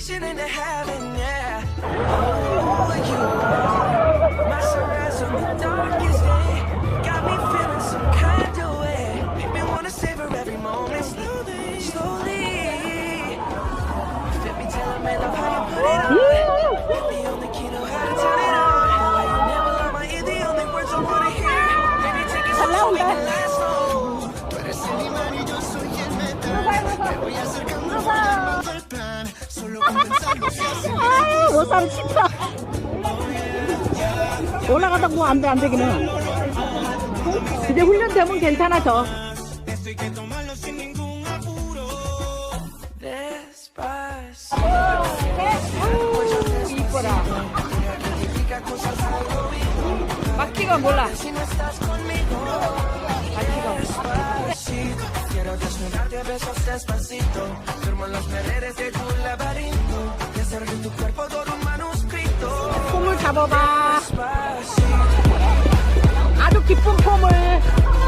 situation into heaven, yeah. Oh, you are my sunrise on the darkest day. Got me feeling some kind of way. Make me wanna savor every moment slowly, slowly. Let me tell 'em I love how you put it on. The only key know how to turn it on. Why you never lie my ear, the only words I wanna hear. Baby, take it so we can last long. Tú eres el imán y yo soy el metal. Me voy acercando 아유, 못 살아, 진짜. 올라가다 뭐 안 돼, 안 되기는. 이제 훈련되면 괜찮아져. 막기가 몰라. Desnudarte a besos despacito. Firmo en las paredes de tu laberinto. Y hacer de tu cuerpo todo un manuscrito. 폼을 잡아봐. 아주 기쁜 폼을.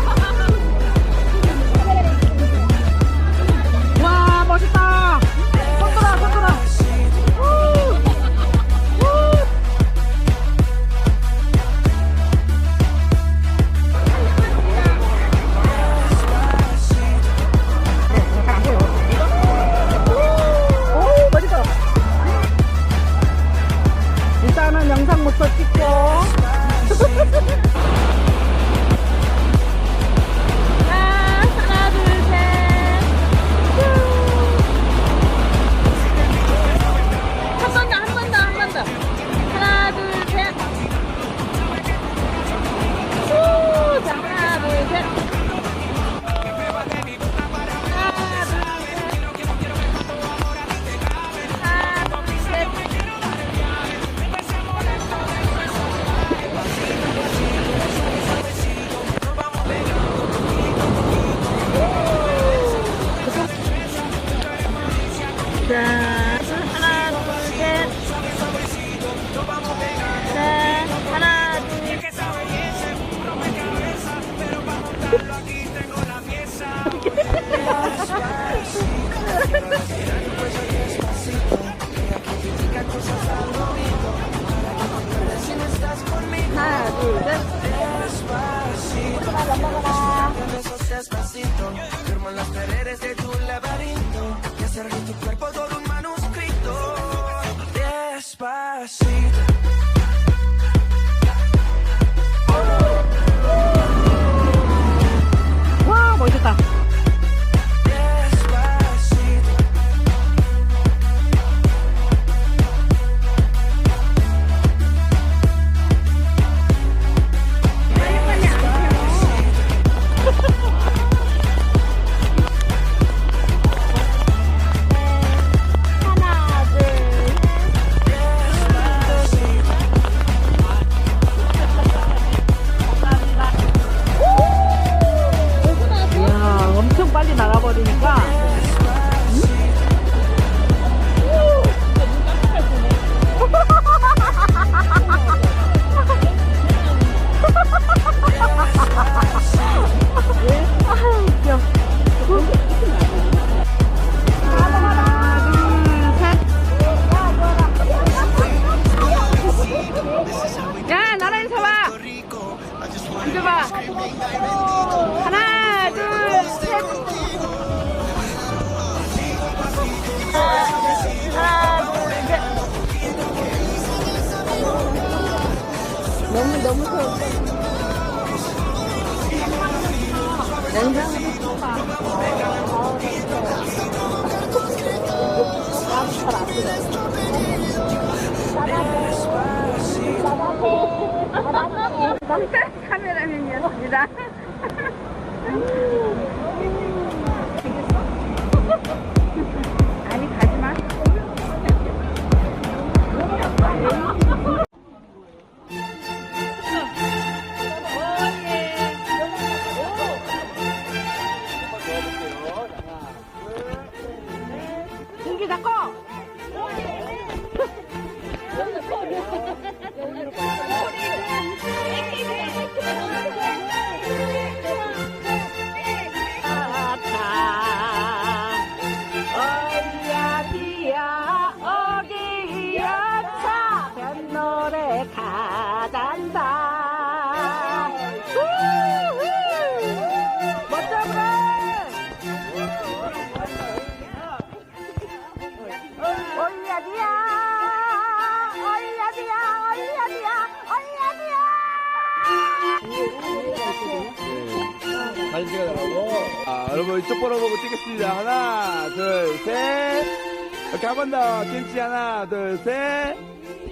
한 번 더. 김치 하나, 둘, 셋.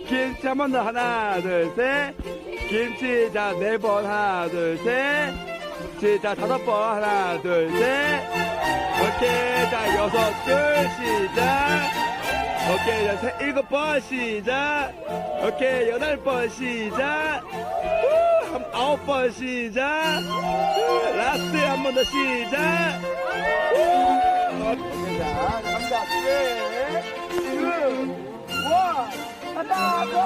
김치 한 번 더. 하나, 둘, 셋. 김치 자 네 번. 하나, 둘, 셋. 김치 자 다섯 번. 하나, 둘, 셋. 오케이. 자 여섯 줄 시작. 오케이. 자 세, 일곱 번 시작. 오케이. 여덟 번 시작. 후, 한 아홉 번 시작. 라스트 한 번 더 시작. 투, 원, 하나, 둘.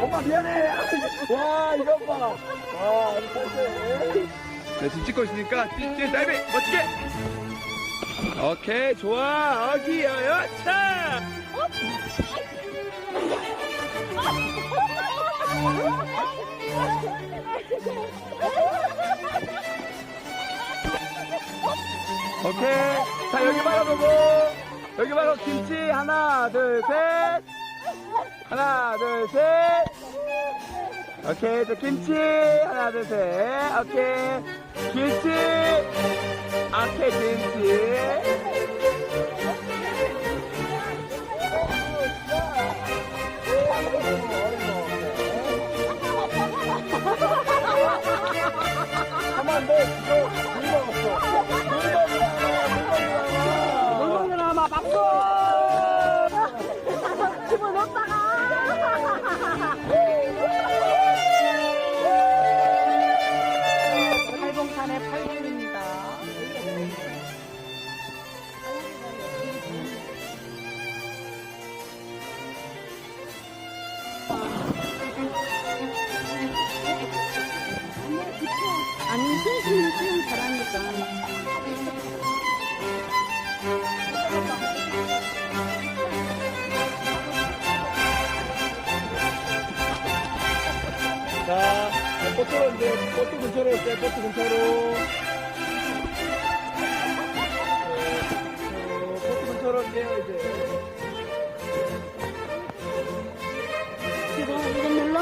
엄마 미안해. 와, 이거 봐. 와, 이거 네, 지금 찍고 있으니까 찌찌 다이빙 멋지게. 오케이, 좋아. 어기야, 여차. 오케이. 자, 여기 바로 보고. 여기 바로 김치. 하나, 둘, 셋. 하나, 둘, 셋. 오케이. 자, 김치. 하나, 둘, 셋. 오케이. 김치. 오케이, 김치. Let's go! 꽃으로 이제 꽃 근처로 올게요. 꽃 근처로. 네, 꽃 근처로 올게요, 이제. 이거 이거 눌러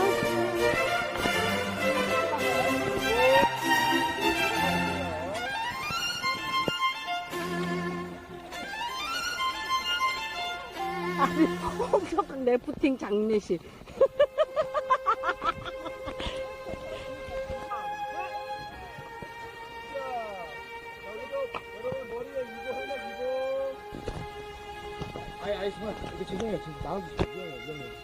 아니 엄청 래프팅 장례식 아니 아니 정말 이거 죄송해요 지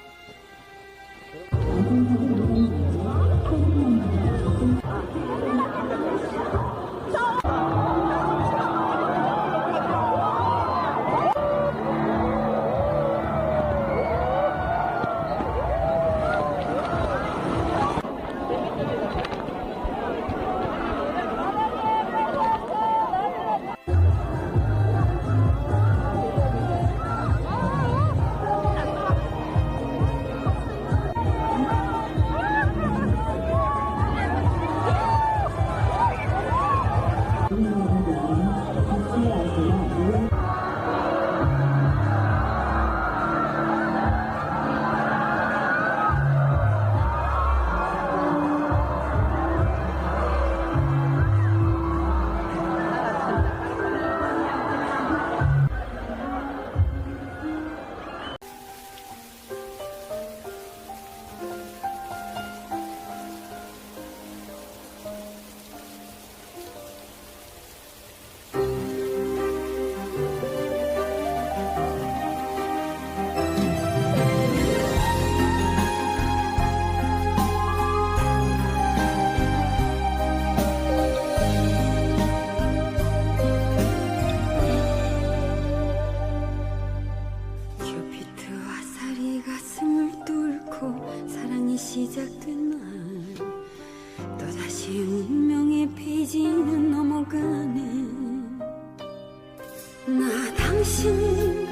나 당신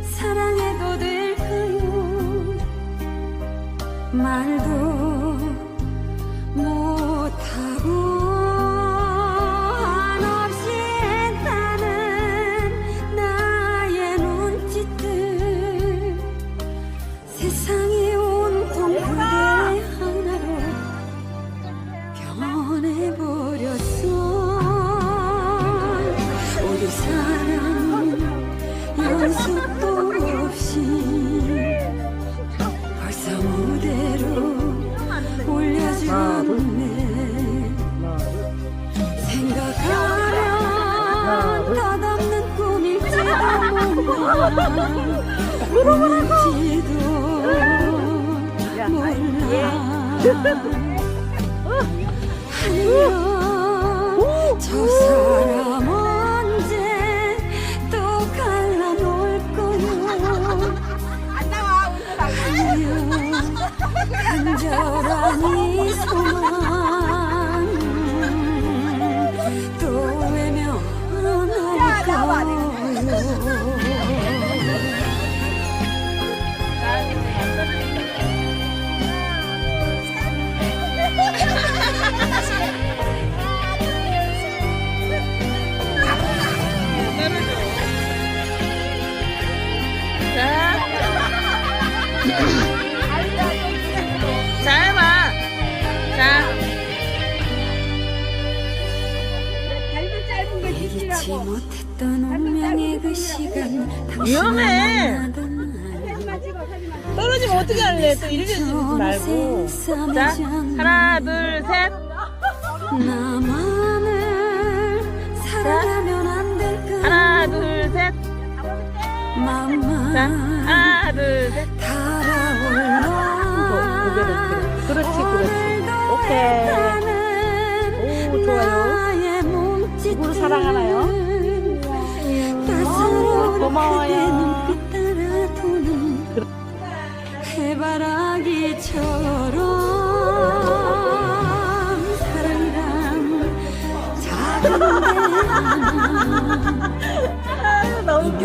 사랑해도 될까요 말도 아니면 저 사람 어떻게 할래? 또 이렇게 주지 말고. 자, 하나, 둘, 셋. 나만을 사랑하면 안 될까 하나, 둘, 셋. 자, 하나, 둘, 셋. 달아올라 그렇지, 그렇지. 오케이. 오, 좋아요. 누굴 사랑하나요? 고마워요.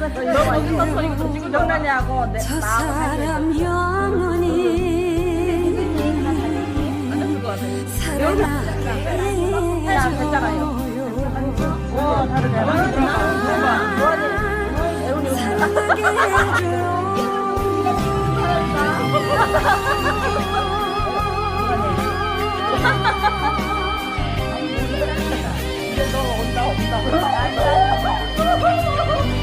너 여기서 서 이거 지금 장난이하고 내저 사람 영원히 사랑해줘요. 어, 다르네. 사랑하게 그리고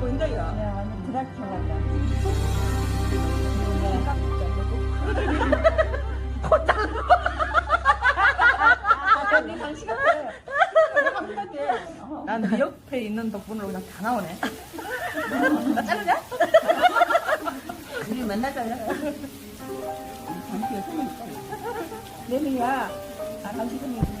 보인다 이거. 네, 야, 완전 드라큘라 같다. 난 네 옆에 있는 덕분으로 그냥 다 나오네. 나 자르냐? 우리 맨날 잘라. 내 명이야. 아, 방식이 생긴 내 명.